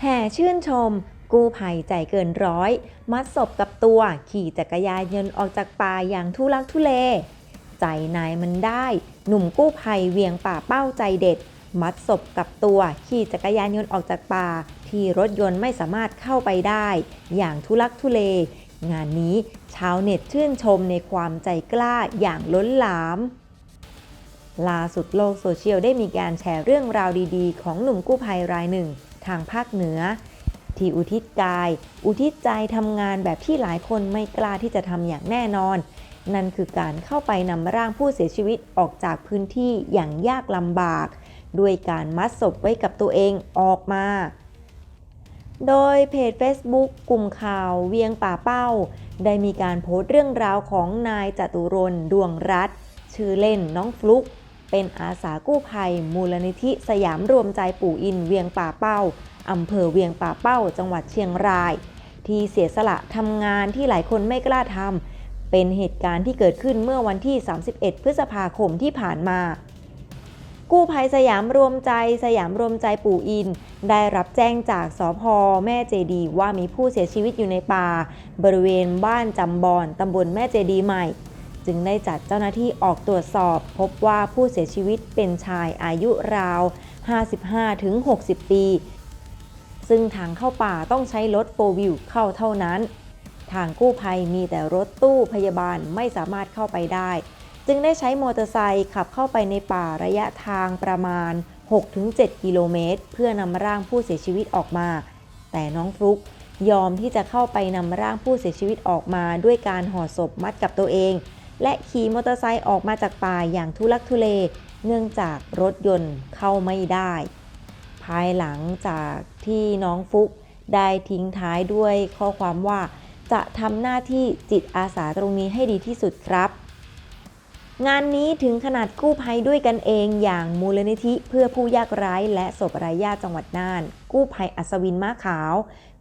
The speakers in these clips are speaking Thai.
แห่ชื่นชม กู้ภัยใจเกินร้อย มัดศพกับตัวขี่จักรยานยนต์ออกจากป่าอย่างทุลักทุเล ใจนายมันได้ หนุ่มกู้ภัยเวียงป่าเป้าใจเด็ด มัดศพกับตัวขี่จักรยานยนต์ออกจากป่า ที่รถยนต์ไม่สามารถเข้าไปได้ อย่างทุลักทุเล งานนี้ชาวเน็ตชื่นชมในความใจกล้าอย่างล้นหลามล่าสุดโลกโซเชียลได้มีการแชร์เรื่องราวดีๆ ของหนุ่มกู้ภัยรายหนึ่ง ทางภาคเหนือ ที่อุทิศกาย อุทิศใจทำงานแบบที่หลายคนไม่กล้าที่จะทำอย่างแน่นอน นั่นคือการเข้าไปนำร่างผู้เสียชีวิตออกจากพื้นที่อย่างยากลำบาก ด้วยการมัดศพไว้กับตัวเองออกมา โดยเพจ Facebook กลุ่มข่าวเวียงป่าเป้า ได้มีการโพสต์เรื่องราวของนายจตุรนดวงรัตชื่อเล่นน้องฟลุก เป็นอาสากู้ภัย มูลนิธิสยามรวมใจปู่อินเวียงป่าเป้าอำเภอเวียงป่าเป้า จังหวัดเชียงราย ที่เสียสละทำงานที่หลายคนไม่กล้าทำเป็นเหตุการณ์ที่เกิดขึ้นเมื่อวันที่ 31 พฤษภาคมที่ผ่านมา กู้ภัยสยามรวมใจ สยามรวมใจปู่อิน ได้รับแจ้งจากสพแม่เจดีว่ามีผู้เสียชีวิตอยู่ในป่า บริเวณบ้านจำบอนตำบลแม่เจดีใหม่ จึงได้จัดเจ้าหน้าที่ออกตรวจสอบ พบว่าผู้เสียชีวิตเป็นชายอายุราว 55-60 ปี ซึ่งทางเข้าป่าต้องใช้รถโฟวิวเข้าเท่านั้น ทางกู้ภัยมีแต่รถตู้พยาบาลไม่สามารถเข้าไปได้ จึงได้ใช้มอเตอร์ไซค์ขับเข้าไปในป่าระยะทางประมาณ 6-7 กิโลเมตร เพื่อนำร่างผู้เสียชีวิตออกมา แต่น้องฟลุกยอมที่จะเข้าไปนำร่างผู้เสียชีวิตออกมาด้วยการห่อศพมัดกับตัวเอง และขี่มอเตอร์ไซค์ออกมาจากป่าอย่างทุลักทุเล เนื่องจากรถยนต์เข้าไม่ได้ ภายหลังจากที่น้องฟุกได้ทิ้งท้ายด้วยข้อความว่า จะทำหน้าที่จิตอาสาตรงนี้ให้ดีที่สุดครับ งานนี้ถึงขนาดกู้ภัยด้วยกันเองอย่างมูลนิธิเพื่อผู้ยากไร้และศพไร้ญาติจังหวัดน่าน กู้ภัยอัศวินม้าขาว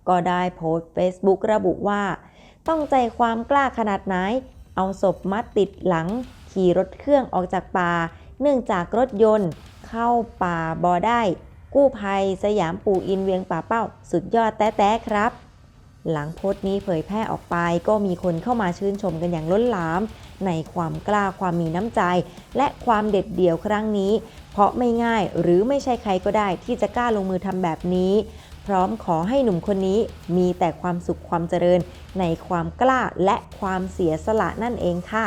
ก็ได้โพสต์ Facebook ระบุว่า ต้องใจความกล้าขนาดไหน เอาศพมัดติดหลัง ขี่รถเครื่องออกจากป่า เนื่องจากรถยนต์ เข้าป่าบอได้ กู้ภัยสยามปู่อินเวียงป่าเป้า สุดยอดแต้ๆครับ หลังโพสต์นี้เผยแพร่ออกไปก็มีคนเข้ามาชื่นชมกันอย่างล้นหลาม ในความกล้าความมีน้ำใจ และความเด็ดเดี่ยวครั้งนี้ เพราะไม่ง่ายหรือไม่ใช่ใครก็ได้ที่จะกล้าลงมือทำแบบนี้ พร้อมขอให้หนุ่มคนนี้มีแต่ความสุขความเจริญในความกล้าและความเสียสละนั่นเองค่ะ